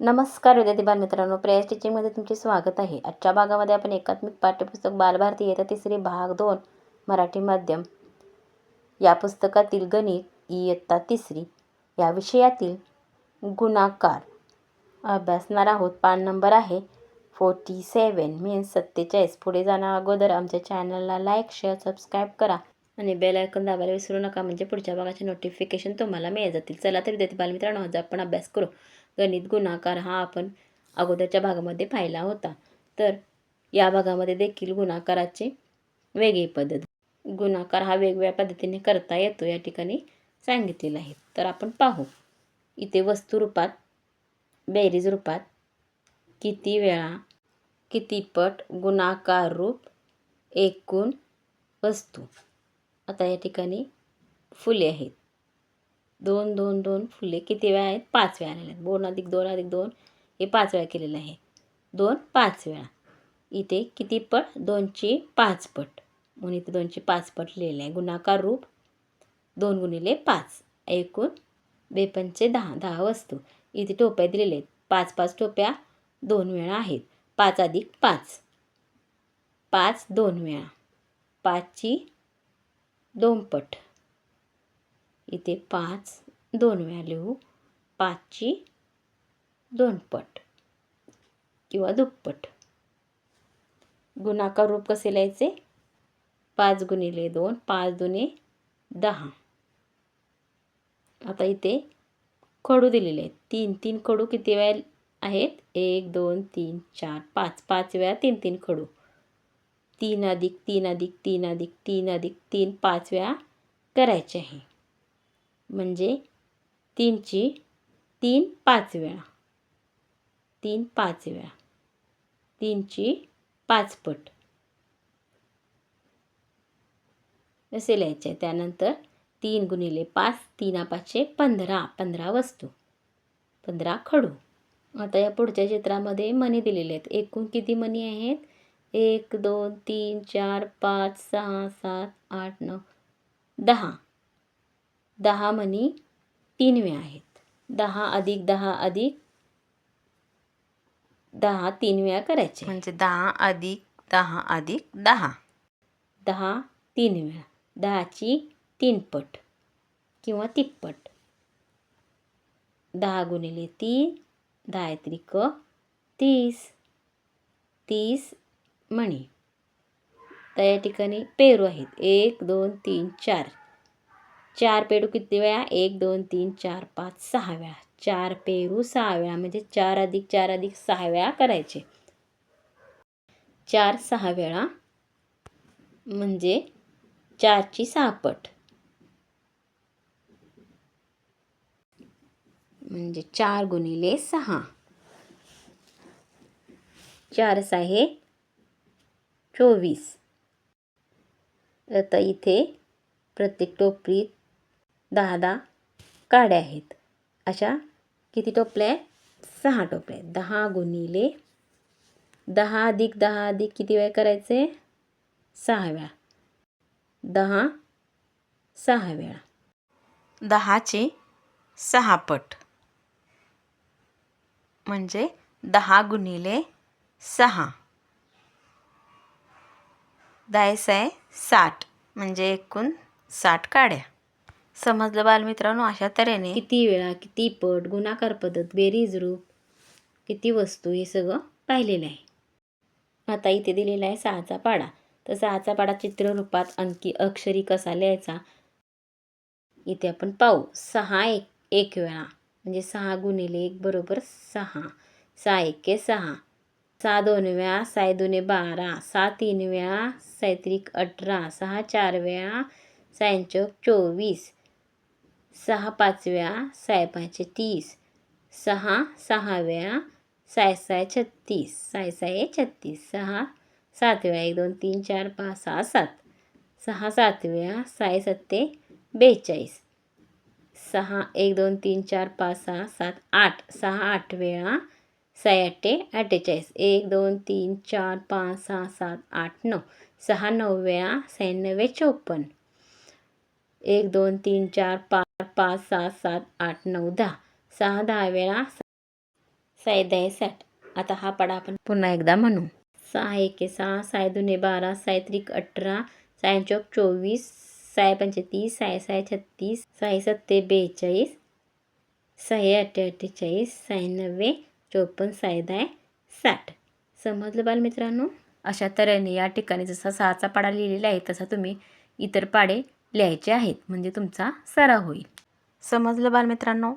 नमस्कार विद्यार्थी बालमित्रांनो. प्रेयस टीचिंगमध्ये तुमचे स्वागत आहे. आजच्या भागामध्ये आपण एकात्मिक पाठ्यपुस्तक बालभारती येत्या तिसरी भाग दोन मराठी माध्यम. या पुस्तकातील गणित इयत्ता तिसरी. या विषयातील गुणाकार. अभ्यासणार आहोत. पान नंबर आहे फोर्टी सेवन मीन्स सत्तेचाळीस. पुढे जाण्या अगोदर आमच्या चॅनलला लाईक शेअर सबस्क्राईब करा. आणि बेल आयकॉन दाबायला विसरू नका. म्हणजे पुढच्या भागाचे नोटिफिकेशन तुम्हाला मिळत जातील. चला तर विद्यार्थी बालमित्रांनो आज आपण अभ्यास करू. गणित गुणाकार हा आपण अगोदरच्या भागामध्ये पाहिला होता. तर या भागामध्ये देखील गुणाकाराचे वेगळी पद्धत. गुणाकार हा वेगवेगळ्या पद्धतीने करता येतो या ठिकाणी सांगितलेला आहे. तर आपण पाहू. इथे वस्तू रूपात बेरीज रूपात किती वेळा किती पट गुणाकार रूप एकूण वस्तू. आता या ठिकाणी फुले आहेत. दोन दोन दोन फुले. किती वेळा आहेत? पाच वेळा आलेले आहेत. दोन अधिक दोन अधिक दोन. हे पाच वेळा केलेलं आहे. दोन पाच वेळा. इथे किती पट? दोनची पाच पट. म्हणून इथे दोनची पाच पट लिहिलेलं आहे. गुणाकार रूप दोन गुणिले पाच. एकूण बेपनचे दहा दहा वस्तू. इथे टोप्या दिलेल्या आहेत. पाच पाच टोप्या दोन वेळा आहेत. पाच अधिक पाच. पाच दोन वेळा. पाचची दोन पट. इथे पाच दोन वेळा लिहू पाचची दोन पट किंवा दुप्पट. गुणाकार रूप कसे लिहायचे? पाच गुणिले दोन पाच दुने दहा. आता इथे खडू दिलेले आहेत. तीन तीन खडू किती वेळा आहेत? एक दोन तीन चार पाच. पाच वेळा तीन तीन खडू तीन अधिक तीन अधिक तीन अधिक तीन अधिक तीन पाच वेळा करायचे आहे. म्हणजे तीनची तीन पाच वेळा. तीन पाच वेळा. तीनची पाचपट असे लिहायचे. आहे त्यानंतर तीन गुणिले पाच तीना पाचशे पंधरा पंधरा वस्तू. पंधरा खडू. आता या पुढच्या चित्रामध्ये मणी दिलेले आहेत. एकूण किती मणी आहेत? एक दोन तीन चार पाच सहा सात आठ नऊ दहा. दहा मणी तीन वेळा आहेत. दहा अधिक दहा अधिक दहा तीन वेळा करायचे. म्हणजे दहा अधिक दहा अधिक दहा. दहा तीन वेळा दहाची तीन पट किंवा तिप्पट. दहा गुणिले तीन दहा त्रिक तीस तीस मणी तर या ठिकाणी पेरू आहेत. एक दोन तीन चार. चार पेरू किती वेळा? एक दोन तीन चार पाच सहा वेळा. चार पेरू सहा वेळा म्हणजे चार अधिक चार अधिक सहा वेळा करायचे. चार सहा वेळा म्हणजे चारची सहापट म्हणजे चार गुणिले सहा. चार सहा चोवीस. आता इथे प्रत्येक टोपलीत दहा दहा काड्या आहेत. अशा किती टोपल्या आहेत? सहा टोपल्या आहेत. दहा गुणिले दहा अधिक दहा अधिक किती वेळा करायचे? सहा वेळा. दहा सहा वेळा. दहाचे सहा पट. म्हणजे दहा गुणिले सहा. दायस आहे साठ. म्हणजे एकूण साठ काड्या. समजलं बालमित्रांनो अशा तऱ्हेने. किती वेळा किती पट गुणाकार पद्धत बेरीज रूप किती वस्तू हे सगळं पाहिलेलं आहे. आता इथे दिलेला आहे सहाचा पाडा. तर सहाचा पाडा चित्ररूपात आणखी अक्षरी कसा लिहायचा? इथे आपण पाहू. सहा एक एक वेळा. म्हणजे सहा गुणिले एक बरोबर सहा. सहा एके सहा. सहा दोन वेळा साय दोने बारा. सहा तीन वेळा सायत्रिक अठरा. सहा चार वेळा सायंचोक चोवीस. सहा पाचव्या सायपाचे तीस. सहा सहाव्या साय साय छत्तीस. साय साय छत्तीस. सहा सातव्या. एक दोन तीन चार पाच सहा सात. सहा सातव्या. साय सत्ते बेचाळीस. सहा एक दोन तीन चार पाच सहा सात आठ. सहा आठ वेळा साय अठ्ठे अठ्ठेचाळीस. एक दोन तीन चार पाच सहा सात आठ नऊ. सहा नऊ वेळा नव्वे चोपन्न. एक दोन तीन चार पाच पाच सहा सात आठ नऊ दहा. सहा दहा वेळा साय आहे साठ. आता हा पाडा आपण पुन्हा एकदा म्हणू. सहा एके सहा. साय दुने बारा. साय त्रिक अठरा. साय चौक चोवीस. साय पंचतीस. साय साय छत्तीस. साय सत्ते बेचाळीस. साय अठ्ठे अठ्ठेचाळीस. साय नव्वे चोपन्न. साय दाय साठ. समजलं बालमित्रांनो? अशा तऱ्हेने या ठिकाणी जसा सहाचा पाडा लिहिलेला आहे तसा तुम्ही इतर पाडे लिहायचे आहेत. म्हणजे तुमचा सराव होईल. समजलं बालमित्रांनो?